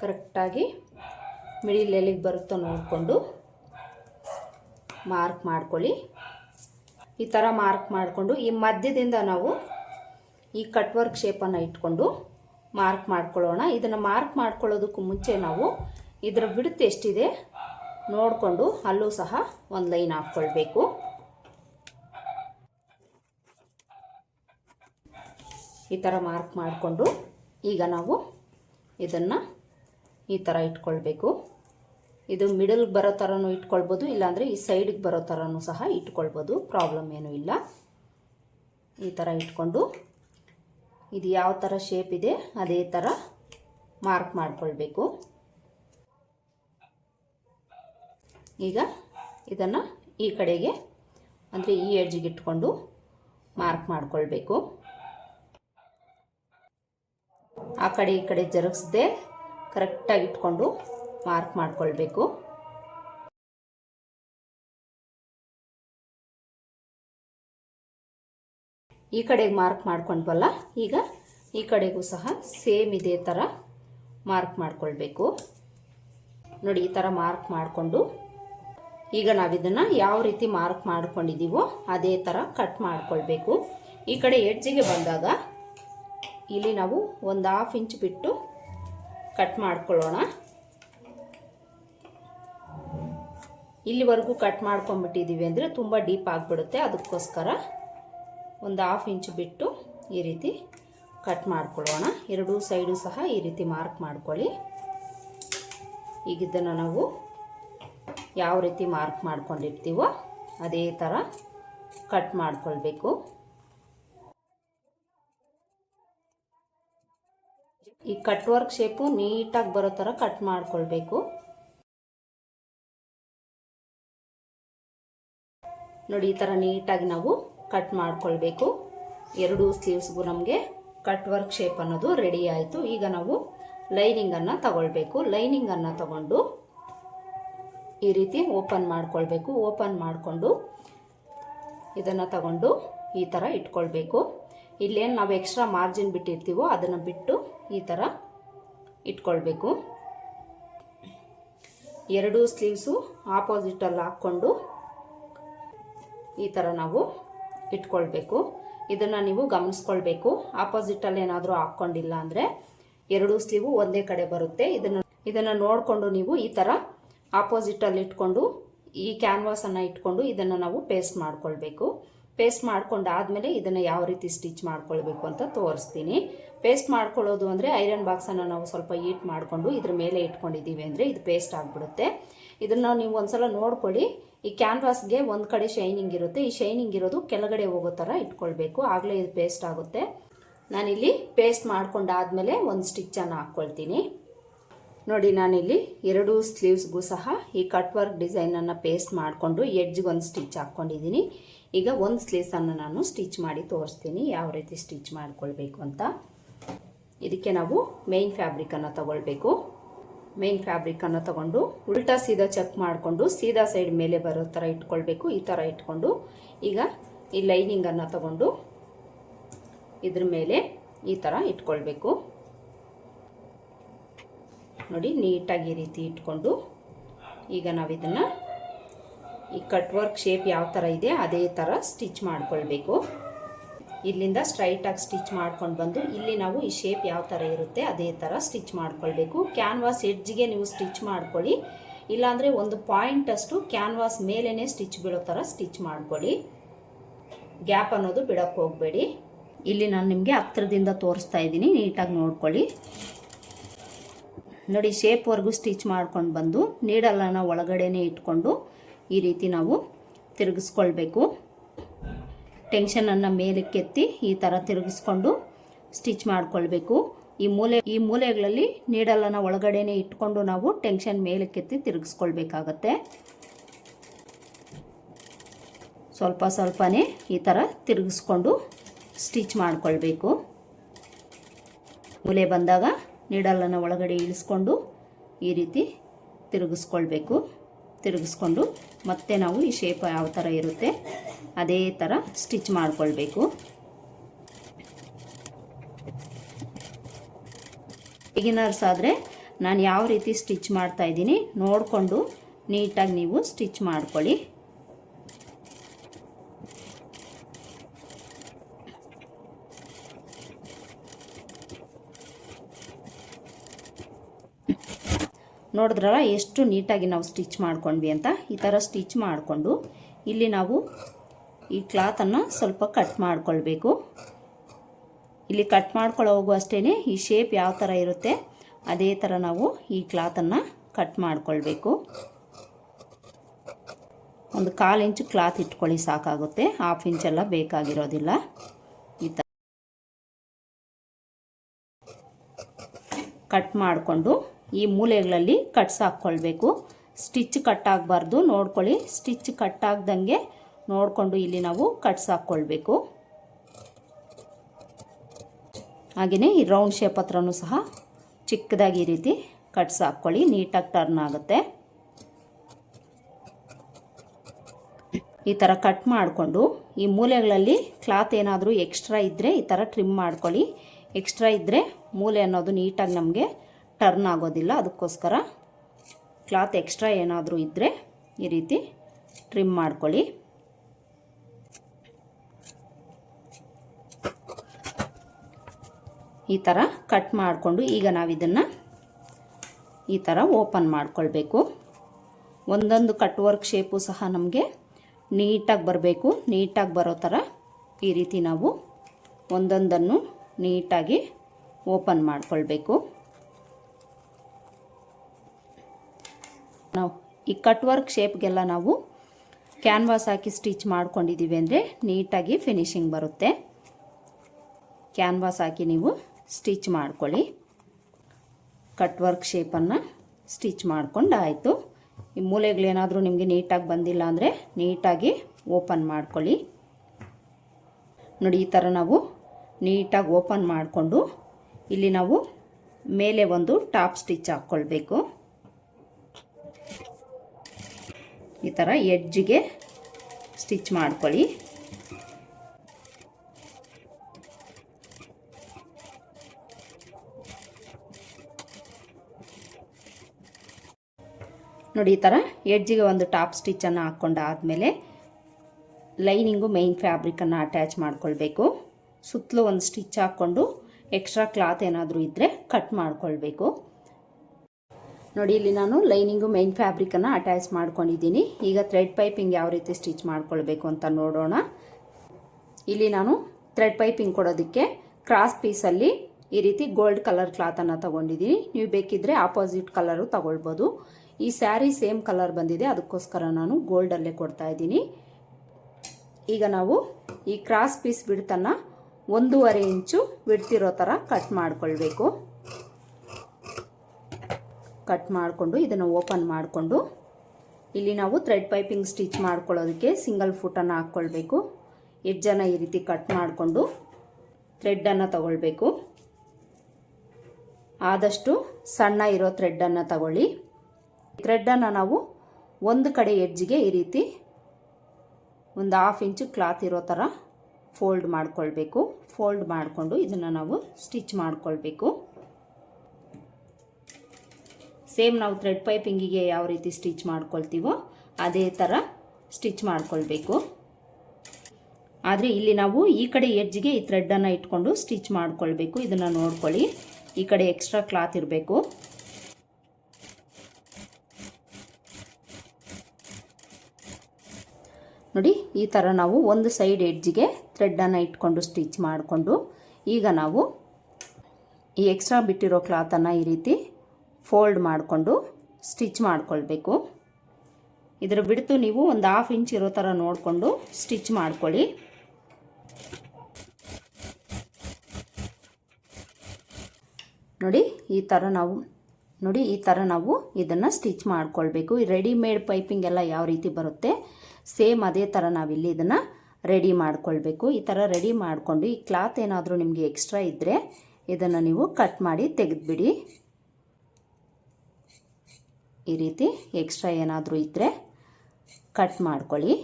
ಕರೆಕ್ಟಾಗಿ ಮಿಡಿಲ್ ಎಲ್ಲಿಗೆ ಬರುತ್ತೋ ನೋಡಿಕೊಂಡು ಮಾರ್ಕ್ ಮಾಡ್ಕೊಳ್ಳಿ. ಈ ಥರ ಮಾರ್ಕ್ ಮಾಡಿಕೊಂಡು ಈ ಮಧ್ಯದಿಂದ ನಾವು ಈ ಕಟ್ ವರ್ಕ್ ಶೇಪನ್ನು ಇಟ್ಕೊಂಡು ಮಾರ್ಕ್ ಮಾಡ್ಕೊಳ್ಳೋಣ. ಇದನ್ನು ಮಾರ್ಕ್ ಮಾಡ್ಕೊಳ್ಳೋದಕ್ಕೂ ಮುಂಚೆ ನಾವು ಇದರ ಬಿಡುತ್ತೆ ಎಷ್ಟಿದೆ ನೋಡಿಕೊಂಡು ಅಲ್ಲೂ ಸಹ ಒಂದು ಲೈನ್ ಹಾಕ್ಕೊಳ್ಬೇಕು. ಈ ಥರ ಮಾರ್ಕ್ ಮಾಡಿಕೊಂಡು ಈಗ ನಾವು ಇದನ್ನು ಈ ಥರ ಇಟ್ಕೊಳ್ಬೇಕು. ಇದು ಮಿಡಲ್ಗೆ ಬರೋ ಥರನೂ ಇಟ್ಕೊಳ್ಬೋದು, ಇಲ್ಲಾಂದರೆ ಈ ಸೈಡ್ಗೆ ಬರೋ ಥರನೂ ಸಹ ಇಟ್ಕೊಳ್ಬೋದು, ಪ್ರಾಬ್ಲಮ್ ಏನೂ ಇಲ್ಲ. ಈ ಥರ ಇಟ್ಕೊಂಡು ಇದು ಯಾವ ಥರ ಶೇಪ್ ಇದೆ, ಅದೇ ಥರ ಮಾರ್ಕ್ ಮಾಡ್ಕೊಳ್ಬೇಕು. ಈಗ ಇದನ್ನು ಈ ಕಡೆಗೆ, ಅಂದರೆ ಈ ಎಡ್ಜಿಗೆ ಇಟ್ಕೊಂಡು ಮಾರ್ಕ್ ಮಾಡಿಕೊಳ್ಬೇಕು. ಆ ಕಡೆ ಈ ಕಡೆ ಜರುಗಿಸ್ದೆ ಕರೆಕ್ಟಾಗಿ ಇಟ್ಕೊಂಡು ಮಾರ್ಕ್ ಮಾಡಿಕೊಳ್ಬೇಕು. ಈ ಕಡೆಗೆ ಮಾರ್ಕ್ ಮಾಡ್ಕೊಂಡ್ವಲ್ಲ, ಈಗ ಈ ಕಡೆಗೂ ಸಹ ಸೇಮ್ ಇದೇ ಥರ ಮಾರ್ಕ್ ಮಾಡಿಕೊಳ್ಬೇಕು. ನೋಡಿ, ಈ ಥರ ಮಾರ್ಕ್ ಮಾಡಿಕೊಂಡು ಈಗ ನಾವಿದನ್ನು ಯಾವ ರೀತಿ ಮಾರ್ಕ್ ಮಾಡ್ಕೊಂಡಿದ್ದೀವೋ ಅದೇ ಥರ ಕಟ್ ಮಾಡಿಕೊಳ್ಬೇಕು. ಈ ಕಡೆ ಎಡ್ಜಿಗೆ ಬಂದಾಗ ಇಲ್ಲಿ ನಾವು ಒಂದು ಹಾಫ್ ಇಂಚ್ ಬಿಟ್ಟು ಕಟ್ ಮಾಡ್ಕೊಳ್ಳೋಣ. ಇಲ್ಲಿವರೆಗೂ ಕಟ್ ಮಾಡ್ಕೊಂಬಿಟ್ಟಿದ್ದೀವಿ ಅಂದರೆ ತುಂಬ ಡೀಪ್ ಆಗಿಬಿಡುತ್ತೆ. ಅದಕ್ಕೋಸ್ಕರ ಒಂದು ಹಾಫ್ ಇಂಚ್ ಬಿಟ್ಟು ಈ ರೀತಿ ಕಟ್ ಮಾಡ್ಕೊಳ್ಳೋಣ. ಎರಡೂ ಸೈಡು ಸಹ ಈ ರೀತಿ ಮಾರ್ಕ್ ಮಾಡ್ಕೊಳ್ಳಿ. ಈಗ ಇದನ್ನು ನಾವು ಯಾವ ರೀತಿ ಮಾರ್ಕ್ ಮಾಡ್ಕೊಂಡಿರ್ತೀವೋ ಅದೇ ಥರ ಕಟ್ ಮಾಡ್ಕೊಳ್ಬೇಕು. ಈ ಕಟ್ ವರ್ಕ್ ಶೇಪು ನೀಟಾಗಿ ಬರೋ ಥರ ಕಟ್ ಮಾಡ್ಕೊಳ್ಬೇಕು. ನೋಡಿ, ಈ ಥರ ನೀಟಾಗಿ ನಾವು ಕಟ್ ಮಾಡ್ಕೊಳ್ಬೇಕು. ಎರಡು ಸ್ಲೀವ್ಸ್ಗೂ ನಮಗೆ ಕಟ್ ವರ್ಕ್ ಶೇಪ್ ಅನ್ನೋದು ರೆಡಿ ಆಯಿತು. ಈಗ ನಾವು ಲೈನಿಂಗನ್ನು ತಗೊಳ್ಬೇಕು. ಲೈನಿಂಗನ್ನು ತಗೊಂಡು ಈ ರೀತಿ ಓಪನ್ ಮಾಡ್ಕೊಳ್ಬೇಕು. ಓಪನ್ ಮಾಡಿಕೊಂಡು ಇದನ್ನು ತಗೊಂಡು ಈ ಥರ ಇಟ್ಕೊಳ್ಬೇಕು. ಇಲ್ಲೇನು ನಾವು ಎಕ್ಸ್ಟ್ರಾ ಮಾರ್ಜಿನ್ ಬಿಟ್ಟಿರ್ತೀವೋ ಅದನ್ನು ಬಿಟ್ಟು ಈ ಥರ ಇಟ್ಕೊಳ್ಬೇಕು. ಎರಡೂ ಸ್ಲೀವ್ಸು ಆಪೋಸಿಟಲ್ಲಿ ಹಾಕ್ಕೊಂಡು ಈ ಥರ ನಾವು ಇಟ್ಕೊಳ್ಬೇಕು. ಇದನ್ನು ನೀವು ಗಮನಿಸ್ಕೊಳ್ಬೇಕು. ಆಪೋಸಿಟಲ್ಲಿ ಏನಾದರೂ ಹಾಕ್ಕೊಂಡಿಲ್ಲ ಅಂದರೆ ಎರಡೂ ಸ್ಲೀವು ಒಂದೇ ಕಡೆ ಬರುತ್ತೆ. ಇದನ್ನು ಇದನ್ನು ನೋಡಿಕೊಂಡು ನೀವು ಈ ಥರ ಆಪೋಸಿಟಲ್ಲಿ ಇಟ್ಕೊಂಡು ಈ ಕ್ಯಾನ್ವಾಸನ್ನು ಇಟ್ಕೊಂಡು ಇದನ್ನು ನಾವು ಪೇಸ್ಟ್ ಮಾಡ್ಕೊಳ್ಬೇಕು. ಪೇಸ್ಟ್ ಮಾಡ್ಕೊಂಡು ಆದಮೇಲೆ ಇದನ್ನು ಯಾವ ರೀತಿ ಸ್ಟಿಚ್ ಮಾಡ್ಕೊಳ್ಬೇಕು ಅಂತ ತೋರಿಸ್ತೀನಿ. ಪೇಸ್ಟ್ ಮಾಡ್ಕೊಳ್ಳೋದು ಅಂದರೆ ಐರನ್ ಬಾಕ್ಸನ್ನು ನಾವು ಸ್ವಲ್ಪ ಹೀಟ್ ಮಾಡಿಕೊಂಡು ಇದ್ರ ಮೇಲೆ ಇಟ್ಕೊಂಡಿದ್ದೀವಿ ಅಂದರೆ ಇದು ಪೇಸ್ಟ್ ಆಗಿಬಿಡುತ್ತೆ. ಇದನ್ನು ನೀವು ಒಂದ್ಸಲ ನೋಡ್ಕೊಳ್ಳಿ. ಈ ಕ್ಯಾನ್ವಾಸ್ಗೆ ಒಂದು ಕಡೆ ಶೈನಿಂಗ್ ಇರುತ್ತೆ. ಈ ಶೈನಿಂಗ್ ಇರೋದು ಕೆಳಗಡೆ ಹೋಗೋ ಥರ ಇಟ್ಕೊಳ್ಬೇಕು. ಆಗಲೇ ಇದು ಪೇಸ್ಟ್ ಆಗುತ್ತೆ. ನಾನಿಲ್ಲಿ ಪೇಸ್ಟ್ ಮಾಡ್ಕೊಂಡಾದ್ಮೇಲೆ ಒಂದು ಸ್ಟಿಚ್ಚನ್ನು ಹಾಕ್ಕೊಳ್ತೀನಿ. ನೋಡಿ, ನಾನಿಲ್ಲಿ ಎರಡು ಸ್ಲೀವ್ಸ್ಗೂ ಸಹ ಈ ಕಟ್ ವರ್ಕ್ ಡಿಸೈನನ್ನು ಪೇಸ್ಟ್ ಮಾಡಿಕೊಂಡು ಎಡ್ಜ್ಗೆ ಒಂದು ಸ್ಟಿಚ್ ಹಾಕ್ಕೊಂಡಿದ್ದೀನಿ. ಈಗ ಒಂದು ಸ್ಲೀವ್ಸನ್ನು ನಾನು ಸ್ಟಿಚ್ ಮಾಡಿ ತೋರಿಸ್ತೀನಿ, ಯಾವ ರೀತಿ ಸ್ಟಿಚ್ ಮಾಡಿಕೊಳ್ಬೇಕು ಅಂತ. ಇದಕ್ಕೆ ನಾವು ಮೇನ್ ಫ್ಯಾಬ್ರಿಕನ್ನು ತಗೊಳ್ಬೇಕು. ಮೇನ್ ಫ್ಯಾಬ್ರಿಕನ್ನು ತಗೊಂಡು ಉಲ್ಟಾ ಸೀದಾ ಚೆಕ್ ಮಾಡಿಕೊಂಡು ಸೀದಾ ಸೈಡ್ ಮೇಲೆ ಬರೋ ಥರ ಇಟ್ಕೊಳ್ಬೇಕು, ಈ ಥರ ಇಟ್ಕೊಂಡು. ಈಗ ಈ ಲೈನಿಂಗನ್ನು ತಗೊಂಡು ಇದ್ರ ಮೇಲೆ ಈ ಥರ ಇಟ್ಕೊಳ್ಬೇಕು. ನೋಡಿ, ನೀಟಾಗಿ ಈ ರೀತಿ ಇಟ್ಕೊಂಡು ಈಗ ನಾವಿದನ್ನು ಈ ಕಟ್ ವರ್ಕ್ ಶೇಪ್ ಯಾವ ಥರ ಇದೆ ಅದೇ ಥರ ಸ್ಟಿಚ್ ಮಾಡ್ಕೊಳ್ಬೇಕು. ಇಲ್ಲಿಂದ ಸ್ಟ್ರೈಟಾಗಿ ಸ್ಟಿಚ್ ಮಾಡ್ಕೊಂಡು ಬಂದು ಇಲ್ಲಿ ನಾವು ಈ ಶೇಪ್ ಯಾವ ಥರ ಇರುತ್ತೆ ಅದೇ ಥರ ಸ್ಟಿಚ್ ಮಾಡ್ಕೊಳ್ಬೇಕು. ಕ್ಯಾನ್ವಾಸ್ ಎಡ್ಜ್ಗೆ ನೀವು ಸ್ಟಿಚ್ ಮಾಡ್ಕೊಳ್ಳಿ. ಇಲ್ಲಾಂದರೆ ಒಂದು ಪಾಯಿಂಟ್ ಅಷ್ಟು ಕ್ಯಾನ್ವಾಸ್ ಮೇಲೇ ಸ್ಟಿಚ್ ಬೀಳೋ ಥರ ಸ್ಟಿಚ್ ಮಾಡ್ಕೊಳ್ಳಿ. ಗ್ಯಾಪ್ ಅನ್ನೋದು ಬಿಡೋಕ್ಕೆ ಹೋಗಬೇಡಿ. ಇಲ್ಲಿ ನಾನು ನಿಮಗೆ ಹತ್ರದಿಂದ ತೋರಿಸ್ತಾ ಇದ್ದೀನಿ, ನೀಟಾಗಿ ನೋಡ್ಕೊಳ್ಳಿ. ನೋಡಿ ಶೇಪ್ವರೆಗೂ ಸ್ಟಿಚ್ ಮಾಡ್ಕೊಂಡು ಬಂದು ನೀಡಲ್ಲನ ಒಳಗಡೆನೇ ಇಟ್ಕೊಂಡು ಈ ರೀತಿ ನಾವು ತಿರುಗಿಸ್ಕೊಳ್ಬೇಕು. ಟೆನ್ಷನನ್ನು ಮೇಲಕ್ಕೆತ್ತಿ ಈ ಥರ ತಿರುಗಿಸ್ಕೊಂಡು ಸ್ಟಿಚ್ ಮಾಡ್ಕೊಳ್ಬೇಕು. ಈ ಮೂಲೆ, ಈ ಮೂಲೆಗಳಲ್ಲಿ ನೀಡಲನ್ನು ಒಳಗಡೆನೆ ಇಟ್ಕೊಂಡು ನಾವು ಟೆನ್ಷನ್ ಮೇಲಕ್ಕೆತ್ತಿ ತಿರುಗಿಸ್ಕೊಳ್ಬೇಕಾಗತ್ತೆ. ಸ್ವಲ್ಪ ಸ್ವಲ್ಪನೇ ಈ ಥರ ತಿರುಗಿಸ್ಕೊಂಡು ಸ್ಟಿಚ್ ಮಾಡ್ಕೊಳ್ಬೇಕು. ಮೂಲೆ ಬಂದಾಗ ನೀಡಲನ್ನು ಒಳಗಡೆ ಇಳಿಸ್ಕೊಂಡು ಈ ರೀತಿ ತಿರುಗಿಸ್ಕೊಳ್ಬೇಕು. ತಿರುಗಿಸ್ಕೊಂಡು ಮತ್ತೆ ನಾವು ಈ ಶೇಪ್ ಯಾವ ಥರ ಇರುತ್ತೆ ಅದೇ ಥರ ಸ್ಟಿಚ್ ಮಾಡಿಕೊಳ್ಬೇಕು. ಬಿಗಿನರ್ಸ್ ಆದರೆ ನಾನು ಯಾವ ರೀತಿ ಸ್ಟಿಚ್ ಮಾಡ್ತಾ ಇದ್ದೀನಿ ನೋಡಿಕೊಂಡು ನೀಟಾಗಿ ನೀವು ಸ್ಟಿಚ್ ಮಾಡ್ಕೊಳ್ಳಿ. ನೋಡಿದ್ರಲ್ಲ, ಎಷ್ಟು ನೀಟಾಗಿ ನಾವು ಸ್ಟಿಚ್ ಮಾಡ್ಕೊಂಡ್ವಿ ಅಂತ? ಈ ಥರ ಸ್ಟಿಚ್ ಮಾಡಿಕೊಂಡು ಇಲ್ಲಿ ನಾವು ಈ ಕ್ಲಾತನ್ನು ಸ್ವಲ್ಪ ಕಟ್ ಮಾಡಿಕೊಳ್ಬೇಕು. ಇಲ್ಲಿ ಕಟ್ ಮಾಡ್ಕೊಳ್ಳೋ ಹೋಗು ಅಷ್ಟೇ ಈ ಶೇಪ್ ಯಾವ ಥರ ಇರುತ್ತೆ, ಅದೇ ಥರ ನಾವು ಈ ಕ್ಲಾತನ್ನು ಕಟ್ ಮಾಡಿಕೊಳ್ಬೇಕು. ಒಂದು ಕಾಲು ಇಂಚು ಕ್ಲಾತ್ ಇಟ್ಕೊಳ್ಳಿ ಸಾಕಾಗುತ್ತೆ, ಹಾಫ್ ಇಂಚೆಲ್ಲ ಬೇಕಾಗಿರೋದಿಲ್ಲ. ಈ ಥರ ಕಟ್ ಮಾಡಿಕೊಂಡು ಈ ಮೂಲೆಗಳಲ್ಲಿ ಕಟ್ಸ್ ಹಾಕ್ಕೊಳ್ಬೇಕು. ಸ್ಟಿಚ್ ಕಟ್ ಆಗಬಾರ್ದು. ನೋಡ್ಕೊಳ್ಳಿ, ಸ್ಟಿಚ್ ಕಟ್ ಆಗ್ದಂಗೆ ನೋಡಿಕೊಂಡು ಇಲ್ಲಿ ನಾವು ಕಟ್ಸ್ ಹಾಕ್ಕೊಳ್ಬೇಕು. ಹಾಗೆಯೇ ಈ ರೌಂಡ್ ಶೇಪ್ ಹತ್ರನೂ ಸಹ ಚಿಕ್ಕದಾಗಿ ಈ ರೀತಿ ಕಟ್ಸ್ ಹಾಕ್ಕೊಳ್ಳಿ. ನೀಟಾಗಿ ಟರ್ನ್ ಆಗುತ್ತೆ. ಈ ಥರ ಕಟ್ ಮಾಡಿಕೊಂಡು ಈ ಮೂಲೆಗಳಲ್ಲಿ ಕ್ಲಾತ್ ಏನಾದರೂ ಎಕ್ಸ್ಟ್ರಾ ಇದ್ದರೆ ಈ ಥರ ಟ್ರಿಮ್ ಮಾಡ್ಕೊಳ್ಳಿ. ಎಕ್ಸ್ಟ್ರಾ ಇದ್ದರೆ ಮೂಲೆ ಅನ್ನೋದು ನೀಟಾಗಿ ನಮಗೆ ಟರ್ನ್ ಆಗೋದಿಲ್ಲ. ಅದಕ್ಕೋಸ್ಕರ ಕ್ಲಾತ್ ಎಕ್ಸ್ಟ್ರಾ ಏನಾದರೂ ಇದ್ದರೆ ಈ ರೀತಿ ಟ್ರಿಮ್ ಮಾಡ್ಕೊಳ್ಳಿ. ಈ ಥರ ಕಟ್ ಮಾಡಿಕೊಂಡು ಈಗ ನಾವು ಇದನ್ನು ಈ ಥರ ಓಪನ್ ಮಾಡಿಕೊಳ್ಬೇಕು. ಒಂದೊಂದು ಕಟ್ ವರ್ಕ್ ಶೇಪು ಸಹ ನಮಗೆ ನೀಟಾಗಿ ಬರಬೇಕು. ನೀಟಾಗಿ ಬರೋ ಥರ ಈ ರೀತಿ ನಾವು ಒಂದೊಂದನ್ನು ನೀಟಾಗಿ ಓಪನ್ ಮಾಡ್ಕೊಳ್ಬೇಕು ನಾವು ಈ ಕಟ್ ವರ್ಕ್ ಶೇಪ್ಗೆಲ್ಲ ನಾವು ಕ್ಯಾನ್ವಾಸ್ ಹಾಕಿ ಸ್ಟಿಚ್ ಮಾಡ್ಕೊಂಡಿದ್ದೀವಿ ಅಂದರೆ ನೀಟಾಗಿ ಫಿನಿಶಿಂಗ್ ಬರುತ್ತೆ. ಕ್ಯಾನ್ವಾಸ್ ಹಾಕಿ ನೀವು ಸ್ಟಿಚ್ ಮಾಡ್ಕೊಳ್ಳಿ. ಕಟ್ ವರ್ಕ್ ಶೇಪನ್ನು ಸ್ಟಿಚ್ ಮಾಡ್ಕೊಂಡು ಆಯಿತು ಈ ಮೂಲೆಗಳೇನಾದರೂ ನಿಮಗೆ ನೀಟಾಗಿ ಬಂದಿಲ್ಲ ಅಂದರೆ ನೀಟಾಗಿ ಓಪನ್ ಮಾಡ್ಕೊಳ್ಳಿ. ನೋಡಿ, ಈ ಥರ ನಾವು ನೀಟಾಗಿ ಓಪನ್ ಮಾಡಿಕೊಂಡು ಇಲ್ಲಿ ನಾವು ಮೇಲೆ ಒಂದು ಟಾಪ್ ಸ್ಟಿಚ್ ಹಾಕ್ಕೊಳ್ಬೇಕು. ಈ ಥರ ಎಡ್ಜಿಗೆ ಸ್ಟಿಚ್ ಮಾಡ್ಕೊಳ್ಳಿ. ನೋಡಿ ಈ ಥರ ಎಡ್ಜಿಗೆ ಒಂದು ಟಾಪ್ ಸ್ಟಿಚ್ಚನ್ನು ಹಾಕ್ಕೊಂಡಾದಮೇಲೆ ಲೈನಿಂಗು ಮೈನ್ ಫ್ಯಾಬ್ರಿಕನ್ನು ಅಟ್ಯಾಚ್ ಮಾಡ್ಕೊಳ್ಬೇಕು. ಸುತ್ತಲೂ ಒಂದು ಸ್ಟಿಚ್ ಹಾಕ್ಕೊಂಡು ಎಕ್ಸ್ಟ್ರಾ ಕ್ಲಾತ್ ಏನಾದರೂ ಇದ್ದರೆ ಕಟ್ ಮಾಡ್ಕೊಳ್ಬೇಕು. ನೋಡಿ, ಇಲ್ಲಿ ನಾನು ಲೈನಿಂಗು ಮೈನ್ ಫ್ಯಾಬ್ರಿಕನ್ನು ಅಟ್ಯಾಚ್ ಮಾಡ್ಕೊಂಡಿದ್ದೀನಿ. ಈಗ ಥ್ರೆಡ್ ಪೈಪಿಂಗ್ ಯಾವ ರೀತಿ ಸ್ಟಿಚ್ ಮಾಡ್ಕೊಳ್ಬೇಕು ಅಂತ ನೋಡೋಣ. ಇಲ್ಲಿ ನಾನು ಥ್ರೆಡ್ ಪೈಪಿಂಗ್ ಕೊಡೋದಕ್ಕೆ ಕ್ರಾಸ್ ಪೀಸಲ್ಲಿ ಈ ರೀತಿ ಗೋಲ್ಡ್ ಕಲರ್ ಕ್ಲಾತನ್ನು ತಗೊಂಡಿದ್ದೀನಿ. ನೀವು ಬೇಕಿದ್ದರೆ ಆಪೋಸಿಟ್ ಕಲರು ತಗೊಳ್ಬೋದು. ಈ ಸ್ಯಾರಿ ಸೇಮ್ ಕಲರ್ ಬಂದಿದೆ, ಅದಕ್ಕೋಸ್ಕರ ನಾನು ಗೋಲ್ಡಲ್ಲೇ ಕೊಡ್ತಾ ಇದ್ದೀನಿ. ಈಗ ನಾವು ಈ ಕ್ರಾಸ್ ಪೀಸ್ ಬಿಡ್ತನ್ನು ಒಂದೂವರೆ ಇಂಚು ಬಿಡ್ತಿರೋ ಥರ ಕಟ್ ಮಾಡ್ಕೊಳ್ಬೇಕು. ಕಟ್ ಮಾಡಿಕೊಂಡು ಇದನ್ನು ಓಪನ್ ಮಾಡಿಕೊಂಡು ಇಲ್ಲಿ ನಾವು ಥ್ರೆಡ್ ಪೈಪಿಂಗ್ ಸ್ಟಿಚ್ ಮಾಡ್ಕೊಳ್ಳೋದಕ್ಕೆ ಸಿಂಗಲ್ ಫುಟನ್ನು ಹಾಕ್ಕೊಳ್ಬೇಕು. ಎಡ್ಜನ್ನು ಈ ರೀತಿ ಕಟ್ ಮಾಡಿಕೊಂಡು ಥ್ರೆಡ್ಡನ್ನು ತಗೊಳ್ಬೇಕು. ಆದಷ್ಟು ಸಣ್ಣ ಇರೋ ಥ್ರೆಡ್ಡನ್ನು ತಗೊಳ್ಳಿ. ಥ್ರೆಡ್ಡನ್ನು ನಾವು ಒಂದು ಕಡೆ ಎಡ್ಜಿಗೆ ಈ ರೀತಿ ಒಂದು ಹಾಫ್ ಇಂಚು ಕ್ಲಾತ್ ಇರೋ ಥರ ಫೋಲ್ಡ್ ಮಾಡಿಕೊಳ್ಬೇಕು. ಫೋಲ್ಡ್ ಮಾಡಿಕೊಂಡು ಇದನ್ನು ನಾವು ಸ್ಟಿಚ್ ಮಾಡ್ಕೊಳ್ಬೇಕು. ಸೇಮ್ ನಾವು ಥ್ರೆಡ್ ಪೈಪಿಂಗಿಗೆ ಯಾವ ರೀತಿ ಸ್ಟಿಚ್ ಮಾಡ್ಕೊಳ್ತೀವೋ ಅದೇ ಥರ ಸ್ಟಿಚ್ ಮಾಡ್ಕೊಳ್ಬೇಕು. ಆದರೆ ಇಲ್ಲಿ ನಾವು ಈ ಕಡೆ ಎಡ್ಜ್ಗೆ ಈ ಥ್ರೆಡ್ಡನ್ನು ಇಟ್ಕೊಂಡು ಸ್ಟಿಚ್ ಮಾಡ್ಕೊಳ್ಬೇಕು. ಇದನ್ನು ನೋಡ್ಕೊಳ್ಳಿ. ಈ ಕಡೆ ಎಕ್ಸ್ಟ್ರಾ ಕ್ಲಾತ್ ಇರಬೇಕು. ನೋಡಿ, ಈ ಥರ ನಾವು ಒಂದು ಸೈಡ್ ಎಡ್ಜಿಗೆ ಥ್ರೆಡ್ಡನ್ನು ಇಟ್ಕೊಂಡು ಸ್ಟಿಚ್ ಮಾಡಿಕೊಂಡು ಈಗ ನಾವು ಈ ಎಕ್ಸ್ಟ್ರಾ ಬಿಟ್ಟಿರೋ ಕ್ಲಾತನ್ನು ಈ ರೀತಿ ಫೋಲ್ಡ್ ಮಾಡಿಕೊಂಡು ಸ್ಟಿಚ್ ಮಾಡಿಕೊಳ್ಬೇಕು. ಇದರ ಬಿಡ್ತು ನೀವು ಒಂದು ಹಾಫ್ ಇಂಚ್ ಇರೋ ಥರ ನೋಡಿಕೊಂಡು ಸ್ಟಿಚ್ ಮಾಡ್ಕೊಳ್ಳಿ. ನೋಡಿ, ಈ ಥರ ನಾವು, ನೋಡಿ, ಈ ಥರ ನಾವು ಇದನ್ನು ಸ್ಟಿಚ್ ಮಾಡ್ಕೊಳ್ಬೇಕು. ಈ ರೆಡಿಮೇಡ್ ಪೈಪಿಂಗ್ ಎಲ್ಲ ಯಾವ ರೀತಿ ಬರುತ್ತೆ, ಸೇಮ್ ಅದೇ ಥರ ನಾವಿಲ್ಲಿ ಇದನ್ನು ರೆಡಿ ಮಾಡ್ಕೊಳ್ಬೇಕು. ಈ ಥರ ರೆಡಿ ಮಾಡಿಕೊಂಡು ಈ ಕ್ಲಾತ್ ಏನಾದರೂ ನಿಮಗೆ ಎಕ್ಸ್ಟ್ರಾ ಇದ್ದರೆ ಇದನ್ನು ನೀವು ಕಟ್ ಮಾಡಿ ತೆಗೆದುಬಿಡಿ. ಈ ರೀತಿ ಎಕ್ಸ್ಟ್ರಾ ಏನಾದರೂ ಇದ್ದರೆ ಕಟ್ ಮಾಡ್ಕೊಳ್ಳಿ.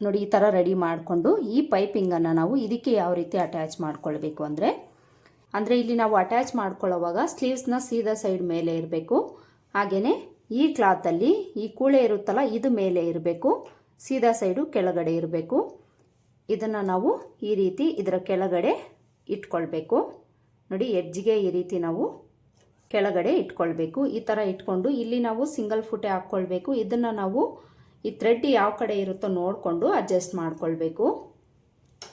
ನೋಡಿ, ಈ ಥರ ರೆಡಿ ಮಾಡಿಕೊಂಡು ಈ ಪೈಪಿಂಗನ್ನು ನಾವು ಇದಕ್ಕೆ ಯಾವ ರೀತಿ ಅಟ್ಯಾಚ್ ಮಾಡ್ಕೊಳ್ಬೇಕು ಅಂದರೆ ಅಂದರೆ ಇಲ್ಲಿ ನಾವು ಅಟ್ಯಾಚ್ ಮಾಡ್ಕೊಳ್ಳೋವಾಗ ಸ್ಲೀವ್ಸ್ನ ಸೀದಾ ಸೈಡ್ ಮೇಲೆ ಇರಬೇಕು. ಹಾಗೆಯೇ ಈ ಕ್ಲಾತಲ್ಲಿ ಈ ಕೂಳೆ ಇರುತ್ತಲ್ಲ, ಇದು ಮೇಲೆ ಇರಬೇಕು. ಸೀದಾ ಸೈಡು ಕೆಳಗಡೆ ಇರಬೇಕು. ಇದನ್ನು ನಾವು ಈ ರೀತಿ ಇದರ ಕೆಳಗಡೆ ಇಟ್ಕೊಳ್ಬೇಕು. ನೋಡಿ ಎಡ್ಜ್ಗೆ ಈ ರೀತಿ ನಾವು ಕೆಳಗಡೆ ಇಟ್ಕೊಳ್ಬೇಕು. ಈ ಥರ ಇಟ್ಕೊಂಡು ಇಲ್ಲಿ ನಾವು ಸಿಂಗಲ್ ಫುಟೆ ಹಾಕ್ಕೊಳ್ಬೇಕು. ಇದನ್ನು ನಾವು ಈ ಥ್ರೆಡ್ ಯಾವ ಕಡೆ ಇರುತ್ತೋ ನೋಡಿಕೊಂಡು ಅಡ್ಜಸ್ಟ್ ಮಾಡ್ಕೊಳ್ಬೇಕು.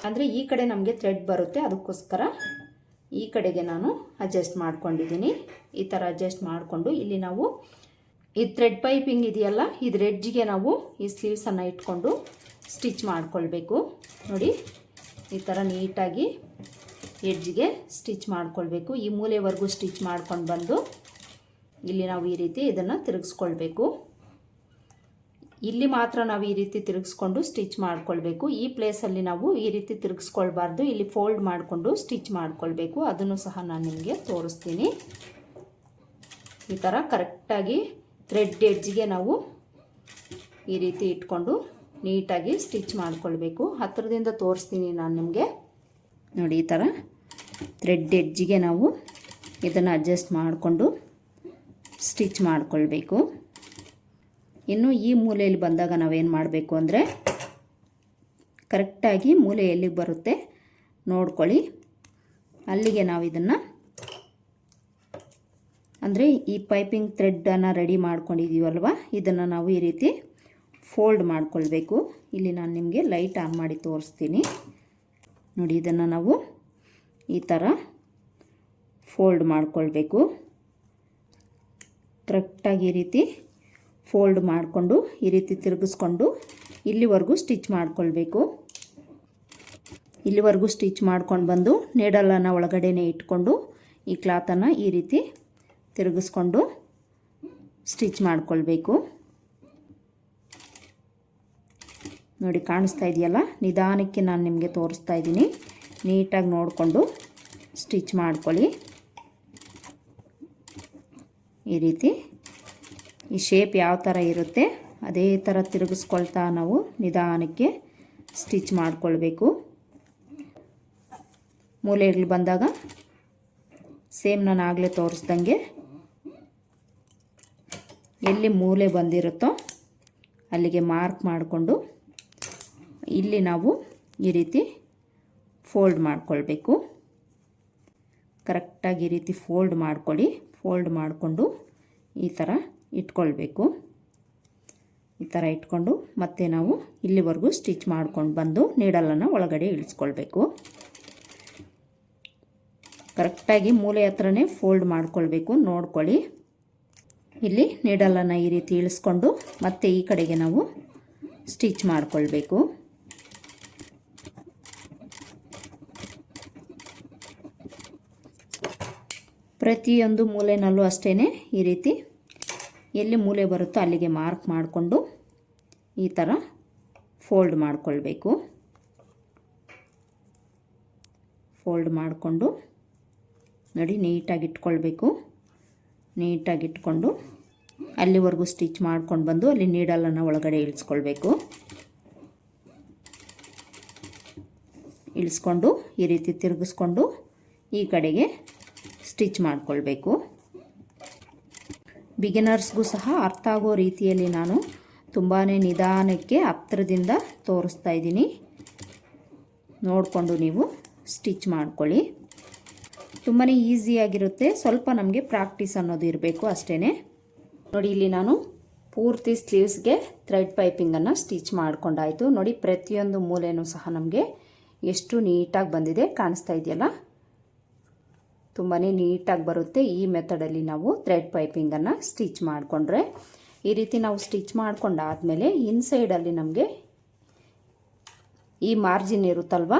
ಅಂದರೆ ಈ ಕಡೆ ನಮಗೆ ಥ್ರೆಡ್ ಬರುತ್ತೆ. ಅದಕ್ಕೋಸ್ಕರ ಈ ಕಡೆಗೆ ನಾನು ಅಡ್ಜಸ್ಟ್ ಮಾಡ್ಕೊಂಡಿದ್ದೀನಿ. ಈ ಥರ ಅಡ್ಜಸ್ಟ್ ಮಾಡಿಕೊಂಡು ಇಲ್ಲಿ ನಾವು ಈ ಥ್ರೆಡ್ ಪೈಪಿಂಗ್ ಇದೆಯಲ್ಲ ಇದ್ರ ಎಡ್ಜಿಗೆ ನಾವು ಈ ಸ್ಲೀವ್ಸನ್ನು ಇಟ್ಕೊಂಡು ಸ್ಟಿಚ್ ಮಾಡ್ಕೊಳ್ಬೇಕು. ನೋಡಿ, ಈ ಥರ ನೀಟಾಗಿ ಎಡ್ಜಿಗೆ ಸ್ಟಿಚ್ ಮಾಡ್ಕೊಳ್ಬೇಕು. ಈ ಮೂಲೆವರೆಗೂ ಸ್ಟಿಚ್ ಮಾಡ್ಕೊಂಡು ಬಂದು ಇಲ್ಲಿ ನಾವು ಈ ರೀತಿ ಇದನ್ನು ತಿರುಗಿಸ್ಕೊಳ್ಬೇಕು. ಇಲ್ಲಿ ಮಾತ್ರ ನಾವು ಈ ರೀತಿ ತಿರುಗಿಸ್ಕೊಂಡು ಸ್ಟಿಚ್ ಮಾಡ್ಕೊಳ್ಬೇಕು. ಈ ಪ್ಲೇಸಲ್ಲಿ ನಾವು ಈ ರೀತಿ ತಿರುಗಿಸ್ಕೊಳ್ಬಾರ್ದು. ಇಲ್ಲಿ ಫೋಲ್ಡ್ ಮಾಡಿಕೊಂಡು ಸ್ಟಿಚ್ ಮಾಡ್ಕೊಳ್ಬೇಕು. ಅದನ್ನು ಸಹ ನಾನು ನಿಮಗೆ ತೋರಿಸ್ತೀನಿ. ಈ ಥರ ಕರೆಕ್ಟಾಗಿ ಥ್ರೆಡ್ ಎಡ್ಜಿಗೆ ನಾವು ಈ ರೀತಿ ಇಟ್ಕೊಂಡು ನೀಟಾಗಿ ಸ್ಟಿಚ್ ಮಾಡ್ಕೊಳ್ಬೇಕು. ಹತ್ತಿರದಿಂದ ತೋರಿಸ್ತೀನಿ ನಾನು ನಿಮಗೆ. ನೋಡಿ ಈ ಥರ ಥ್ರೆಡ್ ಎಡ್ಜಿಗೆ ನಾವು ಇದನ್ನು ಅಡ್ಜಸ್ಟ್ ಮಾಡಿಕೊಂಡು ಸ್ಟಿಚ್ ಮಾಡಿಕೊಳ್ಬೇಕು. ಇನ್ನು ಈ ಮೂಲೆಯಲ್ಲಿ ಬಂದಾಗ ನಾವೇನು ಮಾಡಬೇಕು ಅಂದರೆ ಕರೆಕ್ಟಾಗಿ ಮೂಲೆ ಎಲ್ಲಿಗೆ ಬರುತ್ತೆ. ನೋಡ್ಕೊಳ್ಳಿ. ಅಲ್ಲಿಗೆ ನಾವು ಇದನ್ನು ಅಂದರೆ ಈ ಪೈಪಿಂಗ್ ಥ್ರೆಡ್ಡನ್ನು ರೆಡಿ ಮಾಡ್ಕೊಂಡಿದ್ದೀವಲ್ವ ಇದನ್ನು ನಾವು ಈ ರೀತಿ ಫೋಲ್ಡ್ ಮಾಡಿಕೊಳ್ಬೇಕು. ಇಲ್ಲಿ ನಾನು ನಿಮಗೆ ಲೈಟ್ ಆನ್ ಮಾಡಿ ತೋರಿಸ್ತೀನಿ. ನೋಡಿ, ಇದನ್ನು ನಾವು ಈ ಥರ ಫೋಲ್ಡ್ ಮಾಡಿಕೊಳ್ಬೇಕು. ಕರೆಕ್ಟಾಗಿ ಈ ರೀತಿ ಫೋಲ್ಡ್ ಮಾಡಿಕೊಂಡು ಈ ರೀತಿ ತಿರುಗಿಸ್ಕೊಂಡು ಇಲ್ಲಿವರೆಗೂ ಸ್ಟಿಚ್ ಮಾಡಿಕೊಳ್ಬೇಕು. ಇಲ್ಲಿವರೆಗೂ ಸ್ಟಿಚ್ ಮಾಡ್ಕೊಂಡು ಬಂದು ನೀಡಲನ್ನು ಒಳಗಡೆನೇ ಇಟ್ಕೊಂಡು ಈ ಕ್ಲಾತನ್ನು ಈ ರೀತಿ ತಿರುಗಿಸ್ಕೊಂಡು ಸ್ಟಿಚ್ ಮಾಡಿಕೊಳ್ಬೇಕು. ನೋಡಿ ಕಾಣಿಸ್ತಾ ಇದೆಯಲ್ಲ? ನಿಧಾನಕ್ಕೆ ನಾನು ನಿಮಗೆ ತೋರಿಸ್ತಾ ಇದ್ದೀನಿ. ನೀಟಾಗಿ ನೋಡಿಕೊಂಡು ಸ್ಟಿಚ್ ಮಾಡ್ಕೊಳ್ಳಿ. ಈ ರೀತಿ ಈ ಶೇಪ್ ಯಾವ ಥರ ಇರುತ್ತೆ ಅದೇ ಥರ ತಿರುಗಿಸ್ಕೊಳ್ತಾ ನಾವು ನಿಧಾನಕ್ಕೆ ಸ್ಟಿಚ್ ಮಾಡಿಕೊಳ್ಬೇಕು. ಮೂಲೆಗಳು ಬಂದಾಗ ಸೇಮ್ ನಾನು ಆಗಲೇ ತೋರಿಸ್ದಂಗೆ ಎಲ್ಲಿ ಮೂಲೆ ಬಂದಿರುತ್ತೋ ಅಲ್ಲಿಗೆ ಮಾರ್ಕ್ ಮಾಡಿಕೊಂಡು ಇಲ್ಲಿ ನಾವು ಈ ರೀತಿ ಫೋಲ್ಡ್ ಮಾಡಿಕೊಳ್ಬೇಕು. ಕರೆಕ್ಟಾಗಿ ಈ ರೀತಿ ಫೋಲ್ಡ್ ಮಾಡ್ಕೊಳ್ಳಿ. ಫೋಲ್ಡ್ ಮಾಡಿಕೊಂಡು ಈ ಥರ ಇಟ್ಕೊಳ್ಬೇಕು. ಈ ಥರ ಇಟ್ಕೊಂಡು ಮತ್ತೆ ನಾವು ಇಲ್ಲಿವರೆಗೂ ಸ್ಟಿಚ್ ಮಾಡ್ಕೊಂಡು ಬಂದು ನೀಡಲನ್ನು ಒಳಗಡೆ ಇಳಿಸ್ಕೊಳ್ಬೇಕು. ಕರೆಕ್ಟಾಗಿ ಮೂಲೆ ಹತ್ರನೇ ಫೋಲ್ಡ್ ಮಾಡ್ಕೊಳ್ಬೇಕು. ನೋಡ್ಕೊಳ್ಳಿ. ಇಲ್ಲಿ ನೀಡಲನ್ನು ಈ ರೀತಿ ಇಳಿಸ್ಕೊಂಡು ಮತ್ತೆ ಈ ಕಡೆಗೆ ನಾವು ಸ್ಟಿಚ್ ಮಾಡ್ಕೊಳ್ಬೇಕು. ಪ್ರತಿಯೊಂದು ಮೂಲೆನಲ್ಲೂ ಅಷ್ಟೇ ಈ ರೀತಿ. ಎಲ್ಲಿ ಮೂಲೆ ಬರುತ್ತೋ ಅಲ್ಲಿಗೆ ಮಾರ್ಕ್ ಮಾಡಿಕೊಂಡು ಈ ಥರ ಫೋಲ್ಡ್ ಮಾಡಿಕೊಳ್ಬೇಕು. ಫೋಲ್ಡ್ ಮಾಡಿಕೊಂಡು ನೋಡಿ ನೀಟಾಗಿ ಇಟ್ಕೊಳ್ಬೇಕು. ನೀಟಾಗಿ ಇಟ್ಕೊಂಡು ಅಲ್ಲಿವರೆಗೂ ಸ್ಟಿಚ್ ಮಾಡ್ಕೊಂಡು ಬಂದು ಅಲ್ಲಿ ನೀಡಲನ್ನು ಒಳಗಡೆ ಇಳಿಸ್ಕೊಳ್ಬೇಕು. ಇಳಿಸ್ಕೊಂಡು ಈ ರೀತಿ ತಿರುಗಿಸ್ಕೊಂಡು ಈ ಕಡೆಗೆ ಸ್ಟಿಚ್ ಮಾಡಿಕೊಳ್ಬೇಕು. ಬಿಗಿನರ್ಸ್ಗೂ ಸಹ ಅರ್ಥ ಆಗೋ ರೀತಿಯಲ್ಲಿ ನಾನು ತುಂಬಾ ನಿಧಾನಕ್ಕೆ ಹತ್ತಿರದಿಂದ ತೋರಿಸ್ತಾ ಇದ್ದೀನಿ. ನೋಡಿಕೊಂಡು ನೀವು ಸ್ಟಿಚ್ ಮಾಡ್ಕೊಳ್ಳಿ. ತುಂಬಾ ಈಸಿಯಾಗಿರುತ್ತೆ ಸ್ವಲ್ಪ ನಮಗೆ ಪ್ರಾಕ್ಟೀಸ್ ಅನ್ನೋದು ಇರಬೇಕು ಅಷ್ಟೇ ನೋಡಿ, ಇಲ್ಲಿ ನಾನು ಪೂರ್ತಿ ಸ್ಲೀವ್ಸ್ಗೆ ಥ್ರೆಡ್ ಪೈಪಿಂಗನ್ನು ಸ್ಟಿಚ್ ಮಾಡ್ಕೊಂಡಾಯಿತು. ನೋಡಿ, ಪ್ರತಿಯೊಂದು ಮೂಲೆಯೂ ಸಹ ನಮಗೆ ಎಷ್ಟು ನೀಟಾಗಿ ಬಂದಿದೆ, ಕಾಣಿಸ್ತಾ ಇದೆಯಲ್ಲ? ತುಂಬಾ ನೀಟಾಗಿ ಬರುತ್ತೆ ಈ ಮೆಥಡಲ್ಲಿ ನಾವು ಥ್ರೆಡ್ ಪೈಪಿಂಗನ್ನು ಸ್ಟಿಚ್ ಮಾಡಿಕೊಂಡ್ರೆ. ಈ ರೀತಿ ನಾವು ಸ್ಟಿಚ್ ಮಾಡ್ಕೊಂಡಾದಮೇಲೆ ಇನ್ಸೈಡಲ್ಲಿ ನಮಗೆ ಈ ಮಾರ್ಜಿನ್ ಇರುತ್ತಲ್ವ?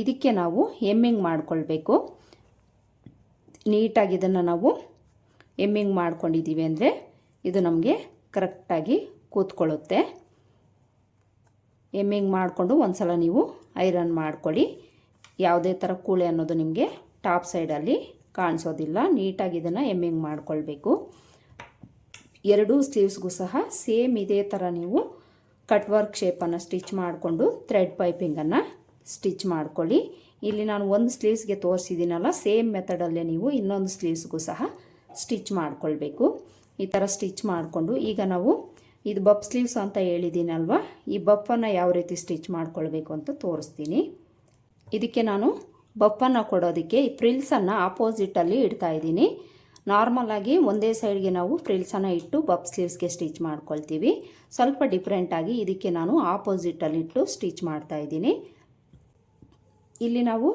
ಇದಕ್ಕೆ ನಾವು ಎಮ್ಮಿಂಗ್ ಮಾಡಿಕೊಳ್ಬೇಕು. ನೀಟಾಗಿ ಇದನ್ನು ನಾವು ಎಮ್ಮಿಂಗ್ ಮಾಡ್ಕೊಂಡಿದ್ದೀವಿ ಅಂದರೆ ಇದು ನಮಗೆ ಕರೆಕ್ಟಾಗಿ ಕೂತ್ಕೊಳ್ಳುತ್ತೆ. ಎಮ್ಮಿಂಗ್ ಮಾಡಿಕೊಂಡು ಒಂದ್ಸಲ ನೀವು ಐರನ್ ಮಾಡ್ಕೊಳ್ಳಿ. ಯಾವುದೇ ಥರ ಕೂಳೆ ಅನ್ನೋದು ನಿಮಗೆ ಟಾಪ್ ಸೈಡಲ್ಲಿ ಕಾಣಿಸೋದಿಲ್ಲ. ನೀಟಾಗಿ ಇದನ್ನು ಎಮ್ಮಿಂಗ್ ಮಾಡಿಕೊಳ್ಬೇಕು. ಎರಡೂ ಸ್ಲೀವ್ಸ್ಗೂ ಸಹ ಸೇಮ್ ಇದೇ ಥರ ನೀವು ಕಟ್ ವರ್ಕ್ ಶೇಪನ್ನು ಸ್ಟಿಚ್ ಮಾಡಿಕೊಂಡು ಥ್ರೆಡ್ ಪೈಪಿಂಗನ್ನು ಸ್ಟಿಚ್ ಮಾಡ್ಕೊಳ್ಳಿ. ಇಲ್ಲಿ ನಾನು ಒಂದು ಸ್ಲೀವ್ಸ್ಗೆ ತೋರಿಸಿದ್ದೀನಲ್ಲ, ಸೇಮ್ ಮೆಥಡಲ್ಲೇ ನೀವು ಇನ್ನೊಂದು ಸ್ಲೀವ್ಸ್ಗೂ ಸಹ ಸ್ಟಿಚ್ ಮಾಡಿಕೊಳ್ಬೇಕು. ಈ ಥರ ಸ್ಟಿಚ್ ಮಾಡಿಕೊಂಡು ಈಗ ನಾವು ಇದು ಬಪ್ ಸ್ಲೀವ್ಸ್ ಅಂತ ಹೇಳಿದ್ದೀನಲ್ವ, ಈ ಬಪ್ಪನ್ನು ಯಾವ ರೀತಿ ಸ್ಟಿಚ್ ಮಾಡಿಕೊಳ್ಬೇಕು ಅಂತ ತೋರಿಸ್ತೀನಿ. ಇದಕ್ಕೆ ನಾನು ಬಪ್ಪನ್ನು ಕೊಡೋದಕ್ಕೆ ಈ ಫ್ರಿಲ್ಸನ್ನು ಆಪೋಸಿಟಲ್ಲಿ ಇಡ್ತಾ ಇದ್ದೀನಿ. ನಾರ್ಮಲಾಗಿ ಒಂದೇ ಸೈಡ್ಗೆ ನಾವು ಫ್ರಿಲ್ಸನ್ನು ಇಟ್ಟು ಬಪ್ ಸ್ಲೀವ್ಸ್ಗೆ ಸ್ಟಿಚ್ ಮಾಡ್ಕೊಳ್ತೀವಿ. ಸ್ವಲ್ಪ ಡಿಫ್ರೆಂಟಾಗಿ ಇದಕ್ಕೆ ನಾನು ಆಪೋಸಿಟಲ್ಲಿ ಇಟ್ಟು ಸ್ಟಿಚ್ ಮಾಡ್ತಾ ಇದ್ದೀನಿ. ಇಲ್ಲಿ ನಾವು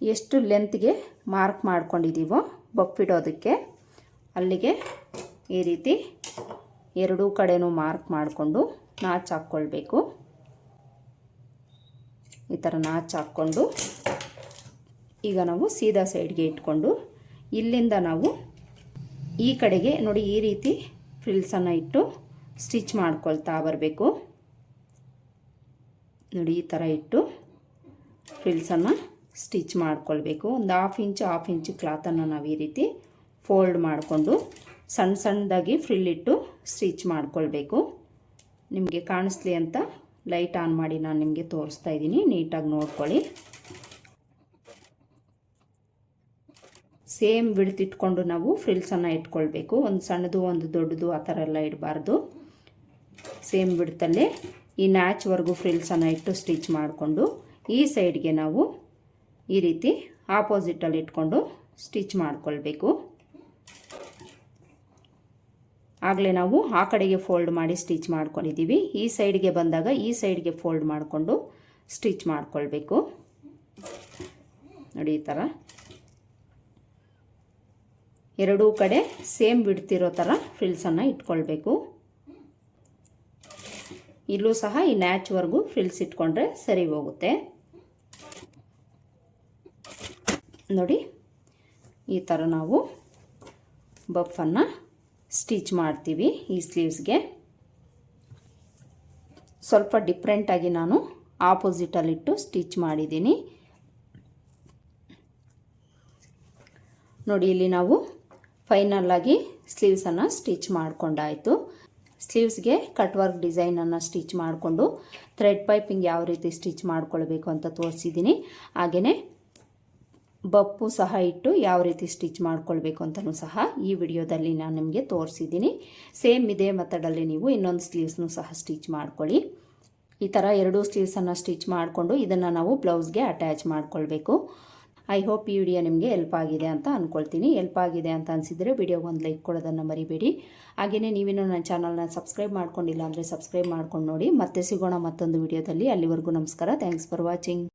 ಎಷ್ಟು ಲೆಂತ್ಗೆ ಮಾರ್ಕ್ ಮಾಡ್ಕೊಂಡಿದ್ದೀವೋ ಬಪ್ಪಿಡೋದಕ್ಕೆ ಅಲ್ಲಿಗೆ ಈ ರೀತಿ ಎರಡೂ ಕಡೆನೂ ಮಾರ್ಕ್ ಮಾಡಿಕೊಂಡು ನಾಚ್ ಹಾಕ್ಕೊಳ್ಬೇಕು. ಈ ಥರ ನಾಚ್ ಹಾಕ್ಕೊಂಡು ಈಗ ನಾವು ಸೀದಾ ಸೈಡ್ಗೆ ಇಟ್ಕೊಂಡು ಇಲ್ಲಿಂದ ನಾವು ಈ ಕಡೆಗೆ ನೋಡಿ ಈ ರೀತಿ ಫ್ರಿಲ್ಸನ್ನು ಇಟ್ಟು ಸ್ಟಿಚ್ ಮಾಡ್ಕೊಳ್ತಾ ಬರಬೇಕು. ನೋಡಿ ಈ ಥರ ಇಟ್ಟು ಫ್ರಿಲ್ಸನ್ನು ಸ್ಟಿಚ್ ಮಾಡ್ಕೊಳ್ಬೇಕು. ಒಂದು ಹಾಫ್ ಇಂಚ್ ಹಾಫ್ ಇಂಚ್ ಕ್ಲಾತನ್ನು ನಾವು ಈ ರೀತಿ ಫೋಲ್ಡ್ ಮಾಡಿಕೊಂಡು ಸಣ್ಣ ಸಣ್ಣದಾಗಿ ಫ್ರಿಲ್ ಇಟ್ಟು ಸ್ಟಿಚ್ ಮಾಡ್ಕೊಳ್ಬೇಕು. ನಿಮಗೆ ಕಾಣಿಸ್ಲಿ ಅಂತ ಲೈಟ್ ಆನ್ ಮಾಡಿ ನಾನು ನಿಮಗೆ ತೋರಿಸ್ತಾ ಇದ್ದೀನಿ. ನೀಟಾಗಿ ನೋಡ್ಕೊಳ್ಳಿ. ಸೇಮ್ ಬಿಡ್ತಿಟ್ಕೊಂಡು ನಾವು ಫ್ರಿಲ್ಸನ್ನು ಇಟ್ಕೊಳ್ಬೇಕು. ಒಂದು ಸಣ್ಣದು, ಒಂದು ದೊಡ್ಡದು, ಆ ಥರ ಎಲ್ಲ ಇಡಬಾರ್ದು. ಸೇಮ್ ಬಿಡ್ತಲ್ಲೇ ಈ ನ್ಯಾಚ್ವರೆಗೂ ಫ್ರಿಲ್ಸನ್ನು ಇಟ್ಟು ಸ್ಟಿಚ್ ಮಾಡಿಕೊಂಡು ಈ ಸೈಡ್ಗೆ ನಾವು ಈ ರೀತಿ ಆಪೋಸಿಟಲ್ಲಿ ಇಟ್ಕೊಂಡು ಸ್ಟಿಚ್ ಮಾಡಿಕೊಳ್ಬೇಕು. ಆಗಲೇ ನಾವು ಆ ಕಡೆಗೆ ಫೋಲ್ಡ್ ಮಾಡಿ ಸ್ಟಿಚ್ ಮಾಡ್ಕೊಂಡಿದ್ದೀವಿ ಈ ಸೈಡ್ಗೆ ಬಂದಾಗ ಈ ಸೈಡ್ಗೆ ಫೋಲ್ಡ್ ಮಾಡಿಕೊಂಡು ಸ್ಟಿಚ್ ಮಾಡಿಕೊಳ್ಬೇಕು. ನೋಡಿ ಈ ಥರ. ಎರಡೂ ಕಡೆ ಸೇಮ್ ಬಿಡ್ತಿರೋ ಥರ ಫ್ರಿಲ್ಸನ್ನು ಇಟ್ಕೊಳ್ಬೇಕು. ಇಲ್ಲೂ ಸಹ ಈ ನ್ಯಾಚ್ವರೆಗೂ ಫ್ರಿಲ್ಸ್ ಇಟ್ಕೊಂಡ್ರೆ ಸರಿ ಹೋಗುತ್ತೆ. ನೋಡಿ, ಈ ಥರ ನಾವು ಬಫನ್ನು ಸ್ಟಿಚ್ ಮಾಡ್ತೀವಿ ಈ ಸ್ಲೀವ್ಸ್ಗೆ ಸ್ವಲ್ಪ ಡಿಫ್ರೆಂಟಾಗಿ ನಾನು ಆಪೋಸಿಟಲ್ಲಿಟ್ಟು ಸ್ಟಿಚ್ ಮಾಡಿದ್ದೀನಿ. ನೋಡಿ, ಇಲ್ಲಿ ನಾವು ಫೈನಲ್ಲಾಗಿ ಸ್ಲೀವ್ಸನ್ನು ಸ್ಟಿಚ್ ಮಾಡಿಕೊಂಡಾಯಿತು. ಸ್ಲೀವ್ಸ್ಗೆ ಕಟ್ ವರ್ಕ್ ಡಿಸೈನನ್ನು ಸ್ಟಿಚ್ ಮಾಡಿಕೊಂಡು ಥ್ರೆಡ್ ಪೈಪಿಂಗ್ ಯಾವ ರೀತಿ ಸ್ಟಿಚ್ ಮಾಡ್ಕೊಳ್ಬೇಕು ಅಂತ ತೋರಿಸಿದ್ದೀನಿ ಹಾಗೆಯೇ ಬಪ್ಪು ಸಹ ಇಟ್ಟು ಯಾವ ರೀತಿ ಸ್ಟಿಚ್ ಮಾಡ್ಕೊಳ್ಬೇಕು ಅಂತಲೂ ಸಹ ಈ ವಿಡಿಯೋದಲ್ಲಿ ನಾನು ನಿಮಗೆ ತೋರಿಸಿದ್ದೀನಿ ಸೇಮ್ ಇದೇ ಮೆಥಡಲ್ಲಿ ನೀವು ಇನ್ನೊಂದು ಸ್ಲೀವ್ಸ್ನೂ ಸಹ ಸ್ಟಿಚ್ ಮಾಡ್ಕೊಳ್ಳಿ. ಈ ಥರ ಎರಡೂ ಸ್ಲೀವ್ಸನ್ನು ಸ್ಟಿಚ್ ಮಾಡಿಕೊಂಡು ಇದನ್ನು ನಾವು ಬ್ಲೌಸ್ಗೆ ಅಟ್ಯಾಚ್ ಮಾಡ್ಕೊಳ್ಬೇಕು. ಐ ಹೋಪ್ ಈ ವಿಡಿಯೋ ನಿಮಗೆ ಹೆಲ್ಪ್ ಆಗಿದೆ ಅಂತ ಅಂದ್ಕೊಳ್ತೀನಿ ಹೆಲ್ಪ್ ಆಗಿದೆ ಅಂತ ಅನಿಸಿದರೆ ವಿಡಿಯೋಗೆ ಒಂದು ಲೈಕ್ ಕೊಡೋದನ್ನು ಮರಿಬೇಡಿ. ಹಾಗೆಯೇ ನೀವೇನೋ ನನ್ನ ಚಾನಲ್ನ ಸಬ್ಸ್ಕ್ರೈಬ್ ಮಾಡ್ಕೊಂಡಿಲ್ಲ ಅಂದರೆ ಸಬ್ಸ್ಕ್ರೈಬ್ ಮಾಡ್ಕೊಂಡು ನೋಡಿ. ಮತ್ತೆ ಸಿಗೋಣ ಮತ್ತೊಂದು ವಿಡಿಯೋದಲ್ಲಿ ಅಲ್ಲಿವರೆಗೂ ನಮಸ್ಕಾರ. Thanks for watching